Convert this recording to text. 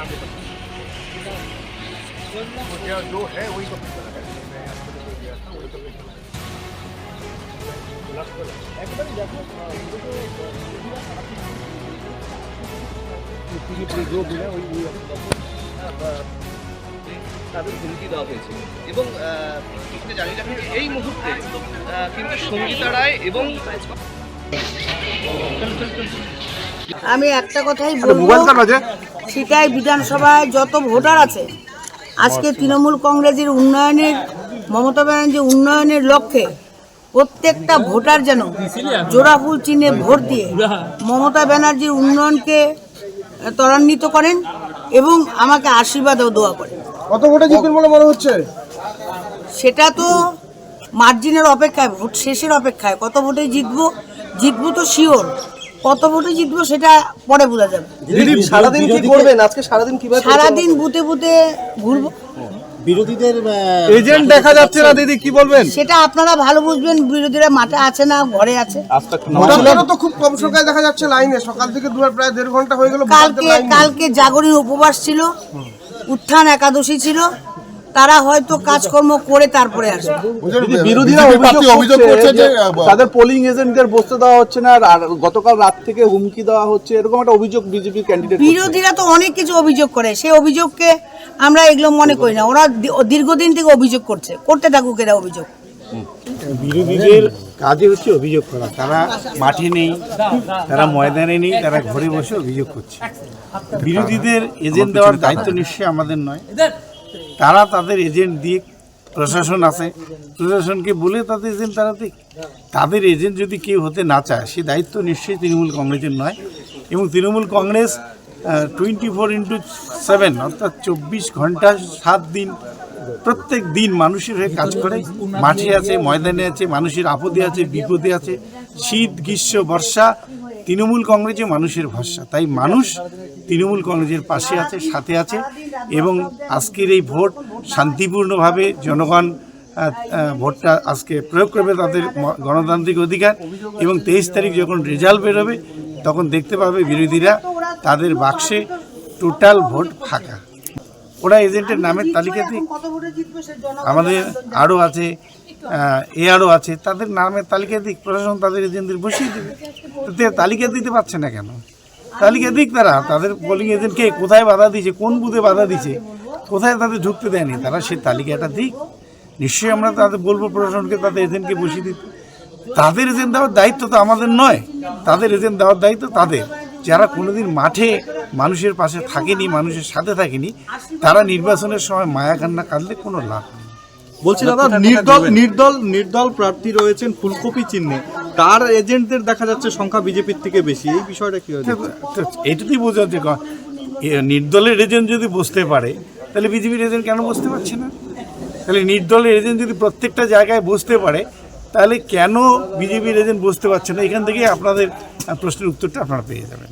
आगे बढ़ते हैं वो जो जो है वही तो पिछला है मैं आपको जो दिया था वही तो पिछला है একদমই দেখো जो भी है वही वही তাদের হুমকি দেওয়া হয়েছে এবং আহ, সূত্রে জানিয়ে রাখি যে এই মুহূর্তে আহ, কিন্তু সঙ্গীতা রায় এবং আমি একটা কথাই বলবো সিটাই বিধানসভায় যত ভোটার আছে আজকে তৃণমূল কংগ্রেসের উন্নয়নের মমতা ব্যানার্জির উন্নয়নের লক্ষ্যে প্রত্যেকটা ভোটার যেন জোড়াফুল চিহ্নে ভোট দিয়ে মমতা ব্যানার্জির উন্নয়নকে ত্বরান্বিত করেন এবং আমাকে আশীর্বাদও দোয়া করেন। কত ভোটে জিতবেন বলে মনে হচ্ছে? সেটা তো মার্জিনের অপেক্ষায় ভোট শেষের অপেক্ষায় কত ভোটে জিতবো? জিতবো তো শিওর কত ভোটে জিতবো সেটা পরে বোঝা যাবে। সারাদিন কি করবেন? আজকে সারাদিন কীভাবে সারাদিন বুতে বুতে ঘুরবো। বিরোধীদের এজেন্ট দেখা যাচ্ছে না দিদি কি বলবেন? সেটা আপনারা ভালো বুঝবেন বিরোধীরা মাঠে আছে না ঘরে আছে। তো খুব কম সংখ্যায় দেখা যাচ্ছে লাইনে। সকাল থেকে দুবার প্রায় দেড় ঘণ্টা হয়ে গেল কালকে কালকে জাগরণী উপবাস ছিল। উত্থান একাদশী ছিল। তারা হয়তো কাজকর্ম করে তারপরে আসবে। বিরোধীরা অভিযোগ করছে যে তাদের পোলিং এজেন্টদের বসতে দেওয়া হচ্ছে না আর গতকাল রাত থেকে হুমকি দেওয়া হচ্ছে এরকম একটা অভিযোগ বিজেপি ক্যান্ডিডেট বিরোধীরা তো অনেক কিছু অভিযোগ করে সেই অভিযোগকে আমরা এগুলো মনে করি না ওরা দীর্ঘদিন থেকে অভিযোগ করছে করতে থাকুক এরা অভিযোগ। বিরোধীদের কাজে হচ্ছে অভিযোগ করা তারা মাঠে নেই তারা ময়দানে নেই তারা ঘরে বসে অভিযোগ করছে। বিরোধীদের এজেন্ট দেওয়ার দায়িত্ব নিশ্চয়ই আমাদের নয়। তারা তাদের এজেন্ট দিয়ে প্রশাসন আছে। প্রশাসনকে বলে তাদের এজেন্ট তারা দিক। তাদের এজেন্ট যদি কেউ হতে না চায়, সে দায়িত্ব নিশ্চয়ই তৃণমূল কংগ্রেসের নয়। এবং Trinamool Congress twenty four into seven অর্থাৎ চব্বিশ ঘণ্টা সাত দিন, প্রত্যেক দিন মানুষের হয়ে কাজ করে। মাঠে আছে, ময়দানে আছে, মানুষের আপদে আছে, বিপদে আছে। শীত, গ্রীষ্ম, বর্ষা তৃণমূল কংগ্রেসে মানুষের ভরসা তাই মানুষ তৃণমূল কংগ্রেসের পাশে আছে, সাথে আছে এবং আজকের এই ভোট শান্তিপূর্ণভাবে জনগণ ভোটটা আজকে প্রয়োগ করবে তাদের গণতান্ত্রিক অধিকার এবং তেইশ তারিখ যখন রেজাল্ট বেরোবে, তখন দেখতে পাবে বিরোধীরা তাদের বাক্সে টোটাল ভোট ফাঁকা। ওরা এজেন্টের নামের তালিকা দিক কত ভোটে জিতবে সে জনগণ আমাদের আরও আছে এ আরও আছে, তাদের নামের তালিকা দিক, প্রশাসন তাদের এজেন্টদের বসিয়ে দেবে। তালিকা দিতে পারছে না কেন? তালিকা দিক তারা, তাদের পোলিং এজেন্টকে কোথায় বাধা দিয়েছে, কোন বুথে বাধা দিয়েছে, কোথায় তাদের ঢুকতে দেয়নি, তারা সেই তালিকাটা দিক। নিশ্চয়ই আমরা তাদের বলব, প্রশাসনকে তাদের এজেন্টকে বসিয়ে দিতে। তাদের এজেন্ট দেওয়ার দায়িত্ব তো আমাদের নয়। তাদের এজেন্ট দেওয়ার দায়িত্ব তাদের। যারা কোনোদিন মাঠে মানুষের পাশে থাকেনি, মানুষের সাথে থাকেনি, তারা নির্বাচনের সময় মায়া কান্না কাঁদলে কোনো লাভ নেই। বলছি দাদা নির্দল নির্দল নির্দল প্রার্থী রয়েছেন ফুলকপি চিহ্নে। তার এজেন্টদের দেখা যাচ্ছে সংখ্যা বিজেপির থেকে বেশি। এই বিষয়টা কি হয়েছে এইটুকুই এ, নির্দলের এজেন্ট যদি বসতে পারে তাহলে বিজেপির এজেন্ট কেন বসতে পারছে না? তাহলে নির্দলের এজেন্ট যদি প্রত্যেকটা জায়গায় বসতে পারে তাহলে কেন বিজেপির এজেন্ট বসতে পারছে না? এখান থেকে আপনাদের প্রশ্নের উত্তরটা আপনারা পেয়ে যাবেন।